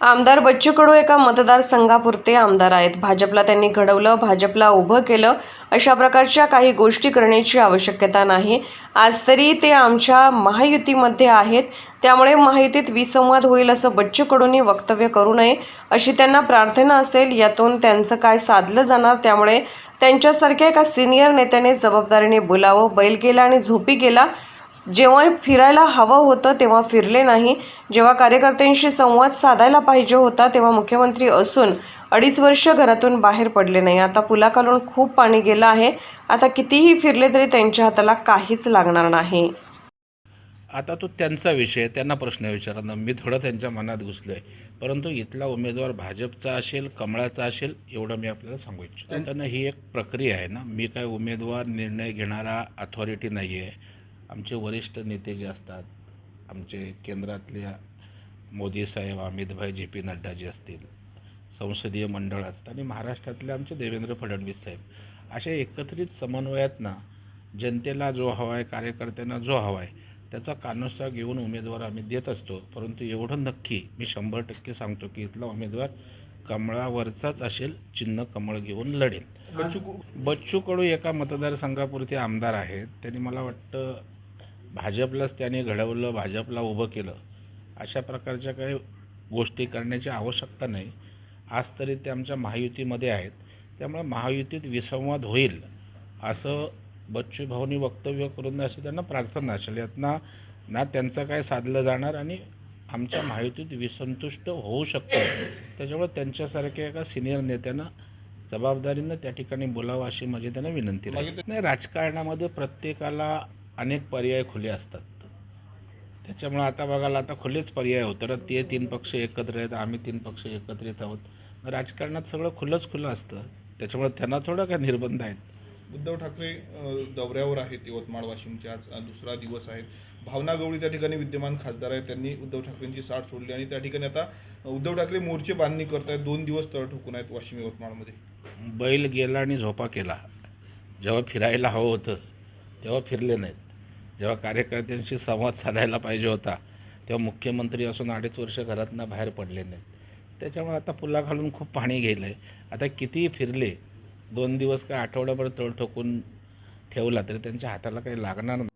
आमदार बच्चू कडू एका मतदारसंघापुरते आमदार आहेत. भाजपला त्यांनी घडवलं भाजपला उभं केलं अशा प्रकारच्या काही गोष्टी करण्याची आवश्यकता नाही. आज तरी ते आमच्या महायुतीमध्ये आहेत. त्यामुळे महायुतीत विसंवाद होईल असं बच्चू कडूंनी वक्तव्य करू नये अशी त्यांना प्रार्थना असेल. यातून त्यांचं काय साधलं जाणार? त्यामुळे त्यांच्यासारख्या एका सिनियर नेत्याने जबाबदारीने बोलावं. बैल गेला आणि झोपी गेला. जेव्हा फिरायला हवं होतं तेव्हा फिरले नाही. जेव्हा कार्यकर्त्यांशी संवाद साधायला पाहिजे होता तेव्हा मुख्यमंत्री असून अडीच वर्ष घरातून बाहेर पडले नाही. आता पुलाखालून खूप पाणी गेलं आहे. आता कितीही फिरले तरी त्यांच्या हाताला काहीच लागणार नाही. आता तो त्यांचा विषय आहे, त्यांना प्रश्न विचारणार मी थोडं त्यांच्या मनात घुसलो आहे परंतु इथला उमेदवार भाजपचा असेल कमळाचा असेल एवढं मी आपल्याला सांगू इच्छितो. त्यांना ही एक प्रक्रिया आहे ना. मी काय उमेदवार निर्णय घेणारा अथॉरिटी नाही आहे आमचे वरिष्ठ नेते जे असतात आमचे केंद्रातल्या मोदी साहेब अमितभाई जे पी नड्डा जे असतील संसदीय मंडळ असतं आणि महाराष्ट्रातले आमचे देवेंद्र फडणवीस साहेब अशा एकत्रित समन्वयात ना जनतेला जो हवा आहे कार्यकर्त्यांना जो हवा आहे त्याचा कानोसा घेऊन उमेदवार आम्ही देत असतो. परंतु एवढं नक्की मी शंभर टक्के सांगतो की इथला उमेदवार कमळावरचाच असेल चिन्ह कमळ घेऊन लढेल. बच्चू बच्चू कडू एका मतदारसंघापुरते आमदार आहेत. त्यांनी मला वाटतं भाजपलाच त्याने घडवलं भाजपला उभं केलं अशा प्रकारच्या काही गोष्टी करण्याची आवश्यकता नाही. आज तरी ते आमच्या महायुतीमध्ये आहेत. त्यामुळे महायुतीत विसंवाद होईल असं बच्चू भाऊनी वक्तव्य करून अशी त्यांना प्रार्थना असेल. यातना ना त्यांचं काय साधलं जाणार आणि आमच्या महायुतीत विसंतुष्ट होऊ शकतं. त्याच्यामुळे त्यांच्यासारख्या एका सिनियर नेत्यांना जबाबदारीनं त्या ठिकाणी बोलावं अशी माझी त्यांना विनंती राहील. नाही राजकारणामध्ये प्रत्येकाला अनेक पर्याय खुले असतात. त्याच्यामुळे आता बघायला आता खुलेच पर्याय होतं. तर ते तीन पक्ष एकत्र आहेत आम्ही तीन पक्ष एकत्रित आहोत. राजकारणात सगळं खुलंच खुलं असतं. त्याच्यामुळे त्यांना थोडं काय निर्बंध आहेत. उद्धव ठाकरे दौऱ्यावर आहेत. यवतमाळ वाशिमचे आज दुसरा दिवस आहे. भावना गवळी त्या ठिकाणी विद्यमान खासदार आहेत. त्यांनी उद्धव ठाकरेंची साथ सोडली आणि त्या ठिकाणी आता उद्धव ठाकरे मोर्चे बांधणी करत आहेत दोन दिवस तळ ठोकून आहेत वाशिम यवतमाळमध्ये. बैल गेला आणि झोपा केला. जेव्हा फिरायला हवं होतं तेव्हा फिरले नाहीत. जेव्हा कार्यकर्त्यांशी संवाद साधायला पाहिजे होता तेव्हा मुख्यमंत्री असून अडीच वर्ष घरातनं बाहेर पडले नाहीत. त्याच्यामुळे आता पुला घालून खूप पाणी गेलं आहे आता कितीही फिरले दोन दिवस का आठवड्याभर तळ ठोकून ठेवला तरी त्यांच्या हाताला काही लागणार नाही.